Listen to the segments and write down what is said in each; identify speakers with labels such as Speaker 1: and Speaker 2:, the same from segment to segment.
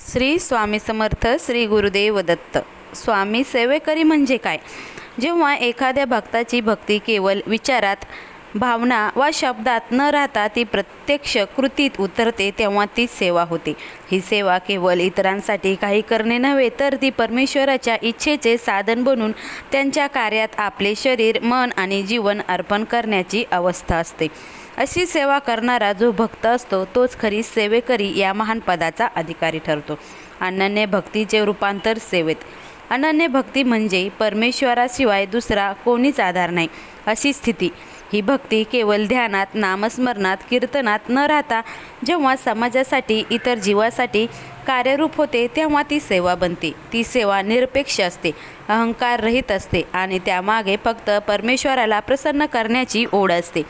Speaker 1: श्री स्वामी समर्थ श्री गुरुदेव दत्त. स्वामी सेवेकरी म्हणजे काय? जेव्हा एखाद्या भक्ताची भक्ती केवळ विचारात भावना वा शब्दात न राहता ती प्रत्यक्ष कृतीत उतरते तेव्हा ती सेवा होते. ही सेवा केवळ इतरांसाठी काही करणे नव्हे तर ती परमेश्वराच्या इच्छेचे साधन बनून त्यांच्या कार्यात आपले शरीर मन आणि जीवन अर्पण करण्याची अवस्था असते. अशी सेवा करणारा जो भक्त असतो तोच खरी सेवेकरी या महान पदाचा अधिकारी ठरतो. अनन्य भक्तीचे रूपांतर सेवेत. अनन्य भक्ती म्हणजे परमेश्वराशिवाय दुसरा कोणीच आधार नाही अशी स्थिती. ही भक्ती केवळ ध्यानात नामस्मरणात कीर्तनात न राहता जेव्हा समाजासाठी इतर जीवासाठी कार्यरूप होते तेव्हा ती सेवा बनते. ती सेवा निरपेक्ष असते अहंकार रहित असते आणि त्यामागे फक्त परमेश्वराला प्रसन्न करण्याची ओढ असते.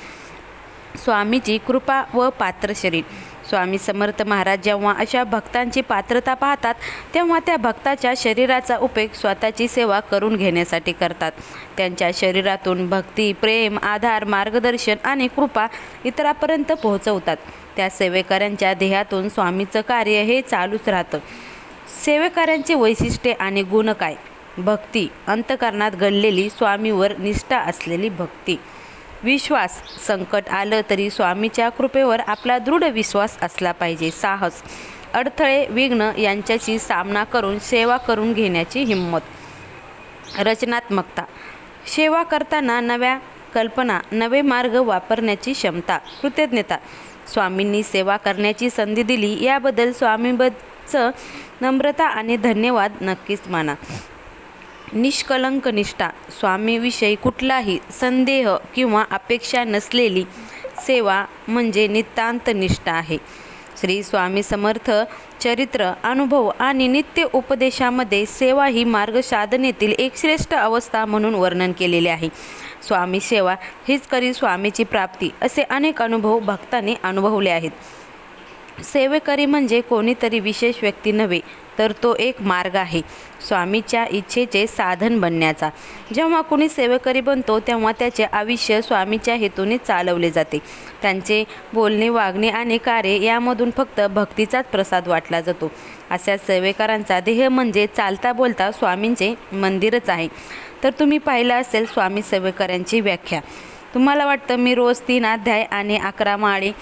Speaker 1: स्वामीची कृपा व पात्र शरीर. स्वामी समर्थ महाराज जेव्हा अशा भक्तांची पात्रता पाहतात तेव्हा त्या भक्ताच्या शरीराचा उपयोग स्वतःची सेवा करून घेण्यासाठी करतात. त्यांच्या शरीरातून भक्ती प्रेम आधार मार्गदर्शन आणि कृपा इतरापर्यंत पोहोचवतात. त्या सेवेकऱ्यांच्या देहातून स्वामीचं कार्य हे चालूच राहतं. सेवेकऱ्यांचे वैशिष्ट्ये आणि गुण काय? भक्ती अंतकरणात घडलेली स्वामीवर निष्ठा असलेली भक्ती. विश्वास. संकट आलं तरी स्वामीच्या कृपेवर आपला दृढ विश्वास असला पाहिजे. साहस. अडथळे विघ्न यांच्याशी सामना करून सेवा करून घेण्याची हिंमत. रचनात्मकता. सेवा करताना नव्या कल्पना नवे मार्ग वापरण्याची क्षमता कृतज्ञता. स्वामींनी सेवा करण्याची संधी दिली याबद्दल स्वामीबद्दचं नम्रता आणि धन्यवाद नक्कीच माना. निष्कलंक निष्ठा स्वामीविषयी कुठलाही संदेह किंवा अपेक्षा नसलेली सेवा म्हणजे नितांत निष्ठा आहे. श्री स्वामी समर्थ चरित्र अनुभव आणि नित्य उपदेशामध्ये सेवा ही मार्ग साधनेतील एक श्रेष्ठ अवस्था म्हणून वर्णन केलेले आहे. स्वामी सेवा हीच करी स्वामीची प्राप्ती असे अनेक अनुभव भक्तांनी अनुभवले आहेत. सेवेकरी म्हणजे कोणीतरी विशेष व्यक्ती नव्हे तर तो एक मार्ग आहे स्वामीच्या इच्छेचे साधन बनण्याचा. जेव्हा कोणी सेवेकरी बनतो तेव्हा त्याचे आयुष्य स्वामीच्या हेतूने चालवले जाते. त्यांचे बोलणे वागणे आणि कार्य यामधून फक्त भक्तीचाच प्रसाद वाटला जातो. अशा सेवेकरांचा देह म्हणजे चालता बोलता स्वामींचे मंदिरच आहे. तर तुम्ही पाहिलं असेल स्वामी सेवेकरांची व्याख्या. तुम्हाला वाटतं मी रोज तीन अध्याय आणि अकरा माळे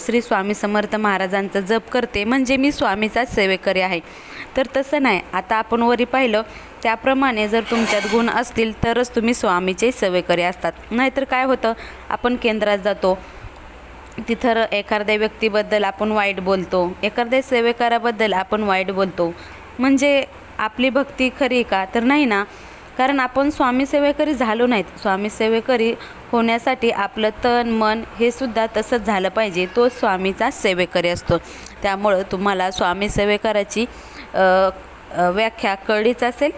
Speaker 1: श्री स्वामी समर्थ महाराजांचा जप करते. म्हणजे मी स्वामीचाच सेवेकरी आहे. तर तसं नाही. आता आपण वरी पाहिलं त्याप्रमाणे जर तुमच्यात गुण असतील तरच तुम्ही स्वामीचे सेवेकरी असतात. नाहीतर काय होतं? आपण केंद्रात जातो. तिथं एखाद्या व्यक्तीबद्दल आपण वाईट बोलतो. एखाद्या सेवेकराबद्दल आपण वाईट बोलतो. म्हणजे आपली भक्ती खरी का? तर नाही ना. कारण आपण स्वामी सेवेकरी झालो नाहीत. स्वामी सेवेकरी होण्यासाठी आपलं तन मन हे सुद्धा तसंच झालं पाहिजे. तो स्वामीचा सेवेकरी असतो. त्यामुळं तुम्हाला स्वामी सेवेकराची व्याख्या कळलीच असेल.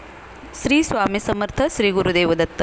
Speaker 1: श्री स्वामी समर्थ श्री गुरुदेव दत्त.